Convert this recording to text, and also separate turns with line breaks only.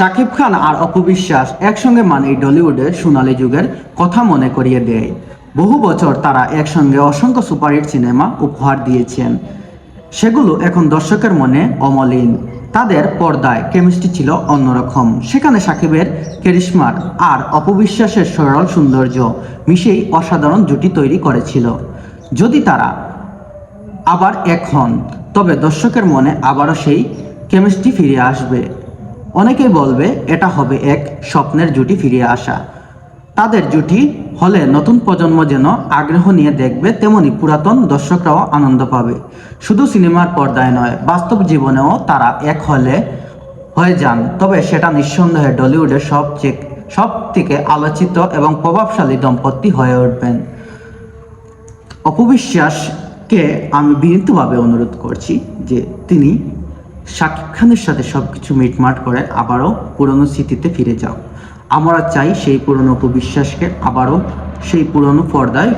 শাকিব খান আর অপবিশ্বাস একসঙ্গে মানেই ডলিউডের সোনালী যুগের কথা মনে করিয়ে দেয়। বহু বছর তারা একসঙ্গে অসংখ্য সুপারহিট সিনেমা উপহার দিয়েছেন। সেগুলো এখন দর্শকের মনে অমলিন। তাদের পর্দায় কেমিস্ট্রি ছিল অন্যরকম। সেখানে সাকিবের কেরিশমার আর অপবিশ্বাসের সরল সৌন্দর্য মিশেই অসাধারণ জুটি তৈরি করেছিল। যদি তারা আবার এক হন, তবে দর্শকের মনে আবারও সেই কেমিস্ট্রি ফিরে আসবে। অনেকেই বলবে, এটা হবে এক স্বপ্নের জুটি ফিরে আসা। তাদের জুটি হলে নতুন প্রজন্ম যেন আগ্রহ নিয়ে দেখবে, তেমনি পুরাতন দর্শকরাও আনন্দ পাবে। শুধু সিনেমার পর্দায় নয়, বাস্তব জীবনেও তারা এক হলে হয়ে যান। তবে সেটা নিঃসন্দেহে ডলিউডের সবচেয়ে সব থেকে আলোচিত এবং প্রভাবশালী দম্পতি হয়ে উঠবেন। অপবিশ্বাসকে আমি বিনীতভাবে অনুরোধ করছি যে তিনি শাকিব খানের সাথে সব কিছু মিটমাট করে আবারও পুরনো স্মৃতিতে ফিরে যাও। আমরা চাই সেই পুরনো উপবিশ্বাসকে আবারও সেই পুরনো পর্দায়